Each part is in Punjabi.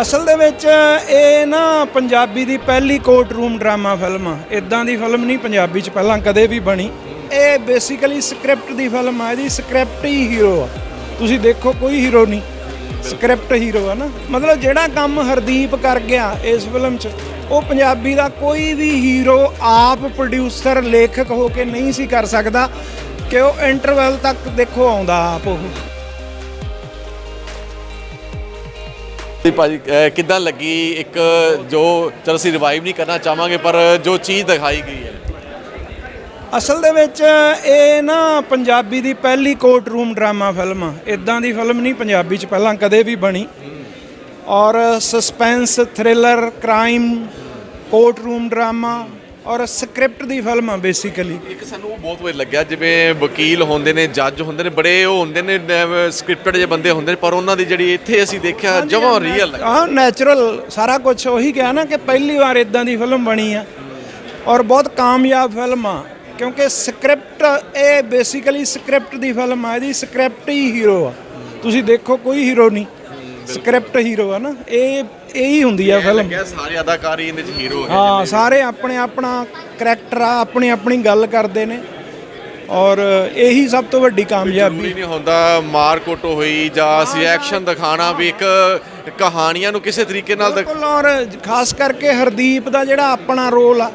ਅਸਲ ਦੇ ਵਿੱਚ ਇਹ ਨਾ ਪੰਜਾਬੀ ਦੀ ਪਹਿਲੀ ਕੋਰਟ ਰੂਮ ਡਰਾਮਾ ਫਿਲਮ ਆ। ਇਦਾਂ ਦੀ ਫਿਲਮ ਨਹੀਂ ਪੰਜਾਬੀ 'ਚ ਪਹਿਲਾਂ ਕਦੇ ਵੀ ਬਣੀ। ਇਹ ਬੇਸਿਕਲੀ ਸਕ੍ਰਿਪਟ ਦੀ ਫਿਲਮ ਆ, ਇਹਦੀ ਸਕ੍ਰਿਪਟ ਹੀ ਹੀਰੋ ਆ। ਤੁਸੀਂ ਦੇਖੋ, ਕੋਈ ਹੀਰੋ ਨਹੀਂ। ਸਕ੍ਰਿਪਟ ਹੀਰੋ ਆ ਨਾ। ਮਤਲਬ ਜਿਹੜਾ ਕੰਮ ਹਰਦੀਪ ਕਰ ਗਿਆ ਇਸ ਫਿਲਮ 'ਚ, ਉਹ ਪੰਜਾਬੀ ਦਾ ਕੋਈ ਵੀ ਹੀਰੋ ਆਪ ਪ੍ਰੋਡਿਊਸਰ ਲੇਖਕ ਹੋ ਕੇ ਨਹੀਂ ਸੀ ਕਰ ਸਕਦਾ। ਕਿ ਉਹ ਇੰਟਰਵੈਲ ਤੱਕ ਦੇਖੋ, ਆਉਂਦਾ ਆਪ ਉਹ। ਜੀ ਭਾਜੀ, ਅਹ, ਕਿੱਦਾਂ ਲੱਗੀ ਇੱਕ ਜੋ ਚਲੋ ਅਸੀਂ ਰਿਵਾਈਵ ਨਹੀਂ ਕਰਨਾ ਚਾਹਾਂਗੇ, ਪਰ ਜੋ ਚੀਜ਼ ਦਿਖਾਈ ਗਈ ਹੈ? ਅਸਲ ਦੇ ਵਿੱਚ ਇਹ ਨਾ ਪੰਜਾਬੀ ਦੀ ਪਹਿਲੀ ਕੋਰਟ ਰੂਮ ਡਰਾਮਾ ਫਿਲਮ ਆ। ਇਦਾਂ ਦੀ ਫਿਲਮ ਨਹੀਂ ਪੰਜਾਬੀ 'ਚ ਪਹਿਲਾਂ ਕਦੇ ਵੀ ਬਣੀ। ਔਰ suspense thriller crime court room drama ਔਰ ਸਕ੍ਰਿਪਟ ਦੀ ਫਿਲਮ ਆ ਬੇਸਿਕਲੀ ਇੱਕ ਸਾਨੂੰ ਬਹੁਤ ਵਧੀਆ ਲੱਗਿਆ ਜਿਵੇਂ ਵਕੀਲ ਹੁੰਦੇ ਨੇ ਜੱਜ ਹੁੰਦੇ ਨੇ ਬੜੇ ਉਹ ਹੁੰਦੇ ਨੇ ਸਕ੍ਰਿਪਟਡ ਜਿਹੇ ਬੰਦੇ ਹੁੰਦੇ ਨੇ ਪਰ ਉਹਨਾਂ ਦੀ ਜਿਹੜੀ ਇੱਥੇ ਅਸੀਂ ਦੇਖਿਆ ਜਮਾਂ ਰੀਅਲ ਹਾਂ ਨੈਚੁਰਲ ਸਾਰਾ ਕੁਝ ਉਹੀ ਕਿਹਾ ਨਾ ਕਿ ਪਹਿਲੀ ਵਾਰ ਇਦਾਂ ਦੀ ਫਿਲਮ ਬਣੀ ਆ। ਔਰ ਬਹੁਤ ਕਾਮਯਾਬ ਫਿਲਮ ਆ ਕਿਉਂਕਿ ਸਕ੍ਰਿਪਟ ਇਹ ਬੇਸਿਕਲੀ ਸਕ੍ਰਿਪਟ ਦੀ ਫਿਲਮ ਆ ਇਹਦੀ ਸਕ੍ਰਿਪਟ ਹੀ ਹੀਰੋ ਆ। ਤੁਸੀਂ ਦੇਖੋ ਕੋਈ ਹੀਰੋ ਨਹੀਂ। ਸਕ੍ਰਿਪਟ ਹੀਰੋ ਆ ਨਾ ਇਹ ਇਹ ਹੁੰਦੀ ਆ ਫਿਲਮ ਲੱਗਿਆ ਸਾਰੇ ਅਦਾਕਾਰ ਹੀ ਇਹਦੇ ਚ ਹੀਰੋ ਹੈ ਹਾਂ ਸਾਰੇ ਆਪਣੇ ਆਪਣਾ ਕਰੈਕਟਰ ਆ ਆਪਣੀ ਆਪਣੀ ਗੱਲ ਕਰਦੇ ਨੇ। ਔਰ ਇਹੀ ਸਭ ਤੋਂ ਵੱਡੀ ਕਾਮਯਾਬੀ। ਜ਼ਰੂਰੀ ਨਹੀਂ ਹੁੰਦਾ ਮਾਰ ਕੁੱਟ ਹੋਈ ਜਾਂ ਅਸੀਂ ਐਕਸ਼ਨ ਦਿਖਾਣਾ ਵੀ ਇੱਕ ਕਹਾਣੀਆਂ ਨੂੰ ਕਿਸੇ ਤਰੀਕੇ ਨਾਲ ਦਿਖ- ਬਿਲਕੁਲ ਔਰ ਖਾਸ ਕਰਕੇ ਹਰਦੀਪ ਦਾ ਜਿਹੜਾ ਆਪਣਾ ਰੋਲ ਆ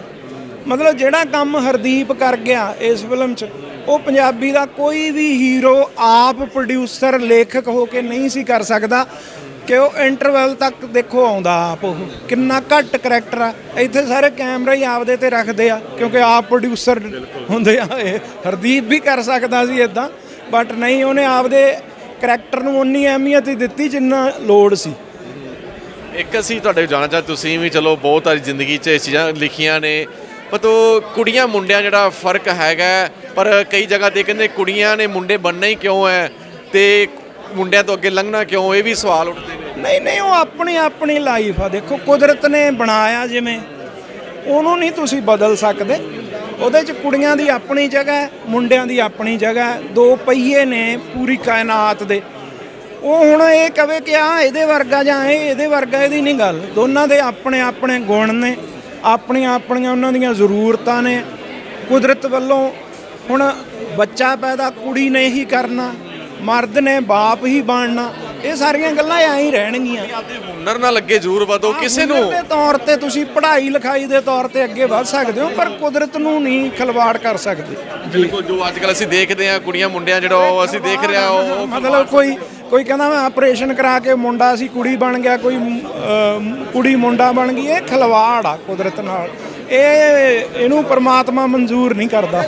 ਮਤਲਬ ਜਿਹੜਾ ਕੰਮ ਹਰਦੀਪ ਕਰ ਗਿਆ ਇਸ ਫਿਲਮ 'ਚ ਉਹ ਪੰਜਾਬੀ ਦਾ ਕੋਈ ਵੀ ਹੀਰੋ ਆਪ ਪ੍ਰੋਡਿਊਸਰ ਲੇਖਕ ਹੋ ਕੇ ਨਹੀਂ ਸੀ ਕਰ ਸਕਦਾ। ਕਿ ਉਹ ਇੰਟਰਵੈਲ ਤੱਕ ਦੇਖੋ ਆਉਂਦਾ ਆਪ ਉਹ। ਕਿੰਨਾ ਘੱਟ ਕਰੈਕਟਰ ਆ। ਇੱਥੇ ਸਾਰੇ ਕੈਮਰਾ ਹੀ ਆਪਦੇ ਤੇ ਰੱਖਦੇ ਆ, ਕਿਉਂਕਿ ਆਪ ਪ੍ਰੋਡਿਊਸਰ ਹੁੰਦੇ ਆ। ਇਹ ਹਰਦੀਪ ਵੀ ਕਰ ਸਕਦਾ ਸੀ ਇਦਾਂ ਬਟ ਨਹੀਂ, ਉਹਨੇ ਆਪਦੇ ਕਰੈਕਟਰ ਨੂੰ ਉਨੀ ਅਹਿਮੀਅਤ ਹੀ ਦਿੱਤੀ ਜਿੰਨਾ ਲੋੜ ਸੀ। ਇੱਕ ਅਸੀਂ ਤੁਹਾਡੇ ਜਾਣਾ ਜਾਣਨਾ ਚਾਹ ਤੁਸੀਂ ਵੀ ਚਲੋ ਬਹੁਤ ਸਾਰੀ ਜ਼ਿੰਦਗੀ 'ਚ ਇਹ ਚੀਜ਼ਾਂ ਲਿਖੀਆਂ ਨੇ। ਪਰ ਤੋ ਕੁੜੀਆਂ, ਮੁੰਡਿਆਂ ਜਿਹੜਾ ਫ਼ਰਕ ਹੈਗਾ ਪਰ ਕਈ ਜਗ੍ਹਾ ਤੇ ਕਹਿੰਦੇ ਕੁੜੀਆਂ ਨੇ ਮੁੰਡੇ ਬਣਨਾ ਹੀ ਕਿਉਂ ਹੈ? ਤੇ ਮੁੰਡਿਆਂ ਤੋਂ ਅੱਗੇ ਲੰਘਣਾ ਕਿਉਂ? ਇਹ ਵੀ ਸਵਾਲ ਉੱਠਦੇ ਨੇ। ਨਹੀਂ ਨਹੀਂ, ਉਹ ਆਪਣੀ ਆਪਣੀ ਲਾਈਫ ਆ। ਦੇਖੋ, ਕੁਦਰਤ ਨੇ ਬਣਾਇਆ ਜਿਵੇਂ। ਉਹਨੂੰ ਨਹੀਂ ਤੁਸੀਂ ਬਦਲ ਸਕਦੇ। ਉਹਦੇ 'ਚ ਕੁੜੀਆਂ ਦੀ ਆਪਣੀ ਜਗ੍ਹਾ ਹੈ, ਮੁੰਡਿਆਂ ਦੀ ਆਪਣੀ ਜਗ੍ਹਾ ਹੈ। ਦੋ ਪਹੀਏ ਨੇ ਪੂਰੀ ਕਾਇਨਾਤ ਦੇ। ਉਹ ਹੁਣ ਇਹ ਕਵੇ ਕਿ ਆ ਇਹਦੇ ਵਰਗਾ ਜਾਂ ਇਹ, ਇਹਦੇ ਵਰਗਾ ਇਹਦੀ ਨਹੀਂ ਗੱਲ। ਦੋਨਾਂ ਦੇ ਆਪਣੇ ਆਪਣੇ ਗੁਣ ਨੇ। ਆਪਣੀਆਂ ਆਪਣੀਆਂ ਉਹਨਾਂ ਦੀਆਂ ਜ਼ਰੂਰਤਾਂ ਨੇ। ਕੁਦਰਤ ਵੱਲੋਂ ਹੁਣ ਬੱਚਾ ਪੈਦਾ ਕੁੜੀ ਨੇ ਹੀ ਕਰਨਾ। ਮਰਦ ਨੇ ਬਾਪ ਹੀ ਬਣਨਾ। ਇਹ ਸਾਰੀਆਂ ਗੱਲਾਂ ਐਂ ਹੀ ਰਹਿਣਗੀਆਂ। ਆਪਦੇ ਹੁਨਰ ਨਾਲ ਅੱਗੇ ਜ਼ਰੂਰ ਵਧੋ ਕਿਸੇ ਨੂੰ ਦੇ ਤੌਰ ਤੇ ਤੁਸੀਂ ਪੜ੍ਹਾਈ ਲਿਖਾਈ ਦੇ ਤੌਰ ਤੇ ਅੱਗੇ ਵਧ ਸਕਦੇ ਹੋ ਪਰ ਕੁਦਰਤ ਨੂੰ ਨਹੀਂ ਖਲਵਾੜ ਕਰ ਸਕਦੇ। ਬਿਲਕੁਲ ਜੋ ਅੱਜ ਕੱਲ ਅਸੀਂ ਦੇਖਦੇ ਹਾਂ ਕੁੜੀਆਂ ਮੁੰਡਿਆਂ ਜਿਹੜਾ ਉਹ ਅਸੀਂ ਦੇਖ ਰਹੇ ਉਹ ਮਤਲਬ ਕੋਈ ਕੋਈ ਕਹਿੰਦਾ ਮੈਂ ਆਪਰੇਸ਼ਨ ਕਰਾ ਕੇ ਮੁੰਡਾ ਸੀ ਕੁੜੀ ਬਣ ਗਿਆ ਕੋਈ ਕੁੜੀ ਮੁੰਡਾ ਬਣ ਗਈ ਇਹ ਖਲਵਾੜ ਆ ਕੁਦਰਤ ਨਾਲ। ਇਹ ਇਹਨੂੰ ਪਰਮਾਤਮਾ ਮਨਜ਼ੂਰ ਨਹੀਂ ਕਰਦਾ।